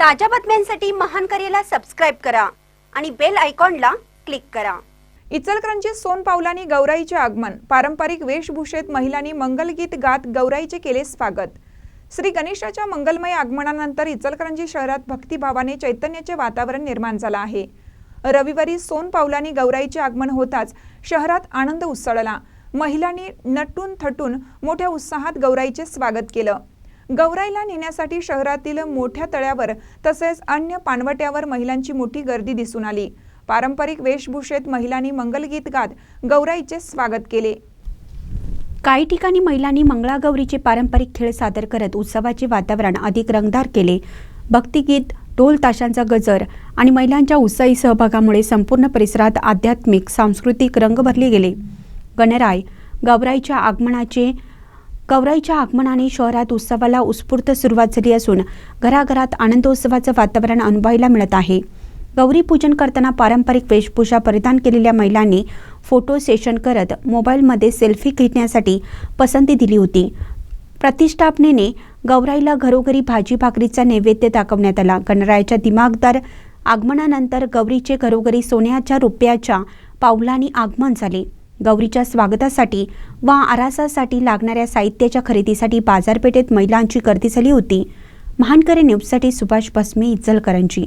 ताज्या बातम्यांसाठी महान करेला सबस्क्राईब करा आणि बेल आयकॉनला क्लिक करा. इचलकरंजी सोन पावलांनी गौराईचे आगमन. पारंपरिक वेशभूषेत महिलांनी मंगलगीत गात गौराईचे केले स्वागत. श्री गणेशाच्या मंगलमय आगमनानंतर इचलकरंजी शहरात भक्तिभावाने चैतन्याचे वातावरण निर्माण झालं आहे. रविवारी सोन पावलांनी गौराईचे आगमन होताच शहरात आनंद उसळला. महिलांनी नटून थटून मोठ्या उत्साहात गौराईचे स्वागत केलं. गौराईला नेण्यासाठी शहरातील मोठ्या तळ्यावर तसेच अन्य पानवट्यावर महिलांची मोठी गर्दी दिसून आली. पारंपरिक वेशभूषेत महिलांनी मंगलगीत गात गौराईचे स्वागत केले. काही ठिकाणी महिलांनी मंगळागौरीचे पारंपरिक खेळ सादर करत उत्सवाचे वातावरण अधिक रंगदार केले. भक्तिगीत ढोल ताशांचा गजर आणि महिलांच्या उत्साही सहभागामुळे संपूर्ण परिसरात आध्यात्मिक सांस्कृतिक रंग भरले गेले. गणराय गौराईच्या आगमनाचे गौराईच्या आगमनाने शहरात उत्सवाला उत्स्फूर्त सुरुवात झाली असून घराघरात आनंदोत्सवाचं वातावरण अनुभवायला मिळत आहे. गौरी पूजन करताना पारंपरिक वेशभूषा परिधान केलेल्या महिलांनी फोटो सेशन करत मोबाईलमध्ये सेल्फी घेण्यासाठी पसंती दिली होती. प्रतिष्ठापनेने गौराईला घरोघरी भाजी भाकरीचा नैवेद्य दाखवण्यात आला. गणरायाच्या दिमागदार आगमनानंतर गौरीचे घरोघरी सोन्याच्या रुपयाच्या पावलांनी आगमन झाले. गौरीच्या स्वागतासाठी वा आरासासाठी लागणाऱ्या साहित्याच्या खरेदीसाठी बाजारपेठेत महिलांची गर्दी झाली होती. महानकरे न्यूजसाठी सुभाष भस्मे इचलकरंजी